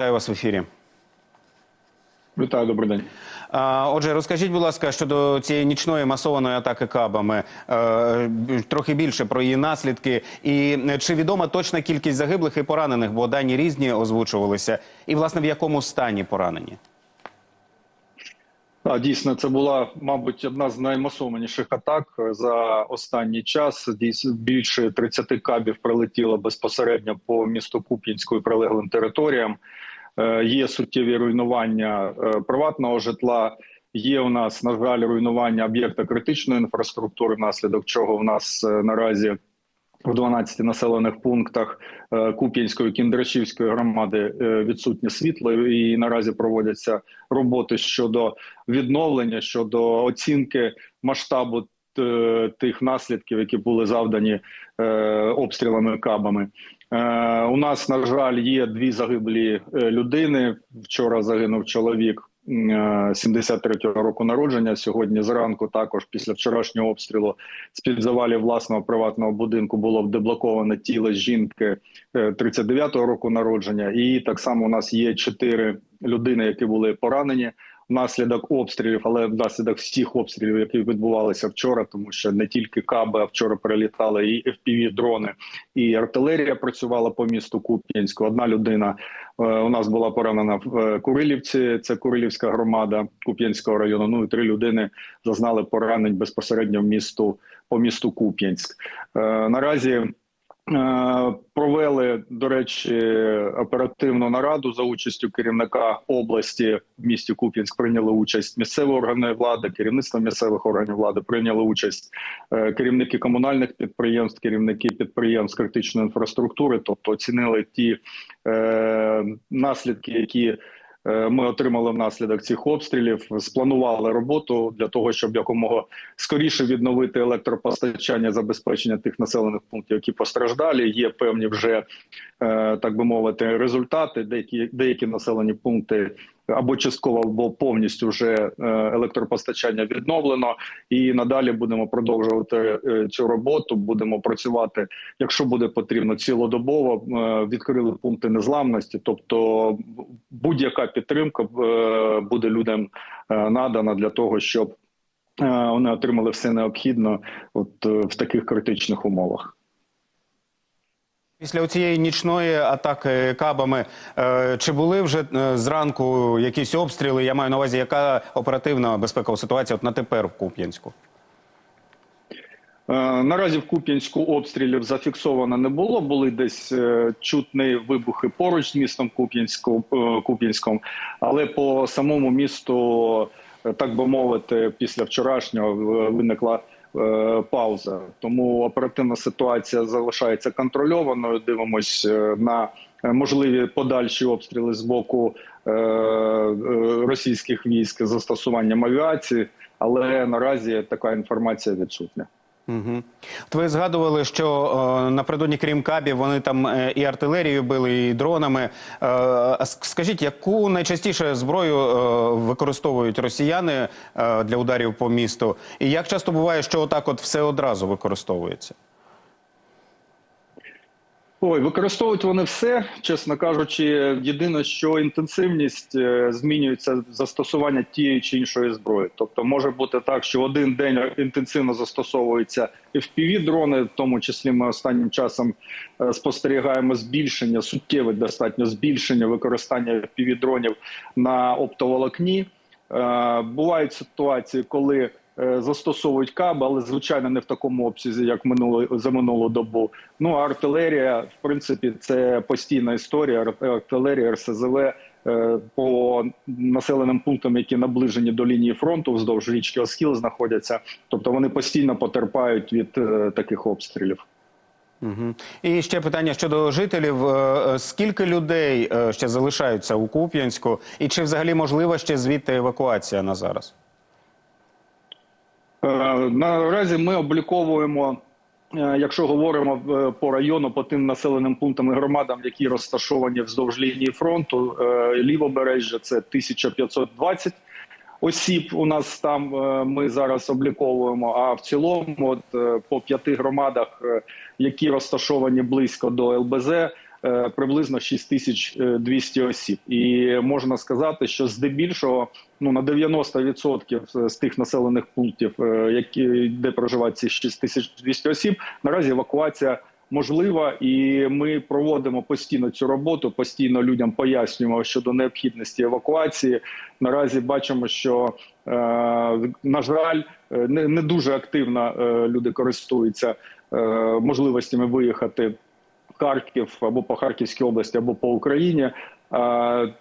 Вітаю вас в ефірі. Вітаю, добрий день. Отже, розкажіть, будь ласка, щодо цієї нічної масованої атаки кабами, е, трохи більше про її наслідки. І е, чи відома точна кількість загиблих і поранених, бо дані різні озвучувалися, і власне в якому стані поранені? Так, дійсно, це була, мабуть, одна з наймасованіших атак за останній час. Дійсно, більше 30 кабів прилетіло безпосередньо по місту Куп'янську і прилеглим територіям. Е, Є суттєві руйнування е, приватного житла. Є у нас на жаль руйнування об'єкта критичної інфраструктури, внаслідок чого в нас е, наразі в 12 населених пунктах Куп'янської Кіндрашівської громади відсутнє світло, і наразі проводяться роботи щодо відновлення, щодо оцінки масштабу тих наслідків, які були завдані обстрілами кабами. Е, У нас на жаль є дві загиблі е, людини. Вчора загинув чоловік. е, 73-го року народження сьогодні зранку, також після вчорашнього обстрілу з під завалів власного приватного будинку було деблоковане тіло жінки е, 39-го року народження. І так само у нас є чотири людини, які були поранені внаслідок обстрілів, але внаслідок всіх обстрілів, які відбувалися вчора, тому що не тільки каби, а вчора перелітали і fpv дрони, і артилерія працювала по місту Куп'янську. Одна людина е, у нас була поранена в е, Курилівці. Це Курилівська громада Куп'янського району. Ну і три людини зазнали поранень безпосередньо в місту по місту Куп'янськ. Е, Наразі Провели до речі оперативну нараду за участю керівника області в місті Куп'янськ. Прийняли участь місцеві органи влади, керівництво місцевих органів влади прийняли участь е, керівники комунальних підприємств, керівники підприємств критичної інфраструктури, тобто оцінили ті е, наслідки, які е, ми отримали внаслідок цих обстрілів. Спланували роботу для того, щоб якомога скоріше відновити електропостачання, забезпечення тих населених пунктів, які постраждалі. Є певні вже е, так би мовити результати. Деякі деякі населені пункти або частково, або повністю вже е, електропостачання відновлено, і надалі будемо продовжувати е, цю роботу. Будемо працювати, якщо буде потрібно, цілодобово Е, відкрили пункти незламності, тобто будь-яка підтримка е, буде людям е, надана для того, щоб е, вони отримали все необхідне от в таких критичних умовах. Після цієї нічної атаки кабами, чи були вже зранку якісь обстріли? Я маю на увазі, яка оперативна безпекова ситуація от на тепер в Куп'янську? Е, Наразі в Куп'янську обстрілів зафіксовано не було. Були десь е, чутні вибухи поруч з містом е, Куп'янськом, але по самому місту, так би мовити, після вчорашнього виникла пауза. Тому оперативна ситуація залишається контрольованою. Дивимось на можливі подальші обстріли з боку російських військ з застосуванням авіації, але наразі така інформація відсутня. Угу. От ви згадували, що е, напередодні крім кабів, вони там е, і артилерію били, і дронами. Е, а скажіть, яку найчастіше зброю е, використовують росіяни е, для ударів по місту? І як часто буває, що отак от все одразу використовується? Ой, використовують вони все, чесно кажучи. Єдине, що інтенсивність е, змінюється застосування тієї чи іншої зброї. Тобто може бути так, що один день інтенсивно застосовуються fpv дрони в тому числі ми останнім часом е, спостерігаємо збільшення суттєве достатньо збільшення використання fpv дронів на оптоволокні. Е, Бувають ситуації, коли застосовують каби, але звичайно не в такому обсязі, як минуло за минулу добу. Ну а артилерія, в принципі, це постійна історія. Ар- Артилерія РСЗВ е, по населеним пунктам, які наближені до лінії фронту, вздовж річки Оскіл знаходяться. Тобто вони постійно потерпають від е, таких обстрілів. Угу. І ще питання щодо жителів. Е, е, Скільки людей е, ще залишаються у Куп'янську? І чи взагалі можлива ще звідти евакуація на зараз? Е, Наразі ми обліковуємо, е, якщо говоримо е, по району, по тим населеним пунктам і громадам, які розташовані вздовж лінії фронту, лівобережжя це 1520 осіб. У нас там ми зараз обліковуємо. А в цілому, от по п'яти громадах, які розташовані близько до ЛБЗ. Е, приблизно 6200 осіб. І можна сказати, що здебільшого ну на 90% з тих населених пунктів, е, які де проживають ці 6200 осіб, наразі евакуація. Можлива, і ми проводимо постійно цю роботу. Постійно людям пояснюємо щодо необхідності евакуації. Наразі бачимо, що е, на жаль, е, не, дуже активно е, люди користуються е, можливостями виїхати Харків або по Харківській області, або по Україні.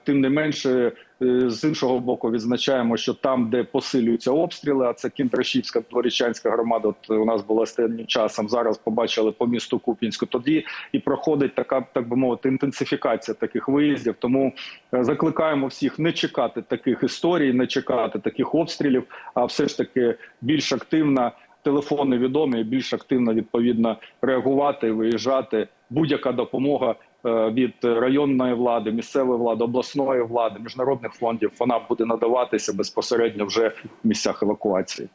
Тим не менше, е, з іншого боку, відзначаємо, що там, де посилюються обстріли, а це Кінтрашівська, Дворічанська громада. От у нас була останнім часом. Зараз побачили по місту Куп'янську. Тоді і проходить така, так би мовити, інтенсифікація таких виїздів. Тому е, закликаємо всіх не чекати таких історій, не чекати таких обстрілів, а все ж таки більш активно. Телефони відомі, більш активно відповідно реагувати, виїжджати. Будь-яка допомога е, від районної влади, місцевої влади, обласної влади, міжнародних фондів вона буде надаватися безпосередньо вже в місцях евакуації.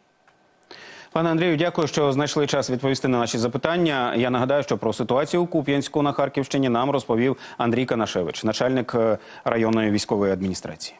Пане Андрію, дякую, що знайшли час відповісти на наші запитання. Я нагадаю, що про ситуацію у Куп'янську на Харківщині нам розповів Андрій Канашевич, начальник е, районної військової адміністрації.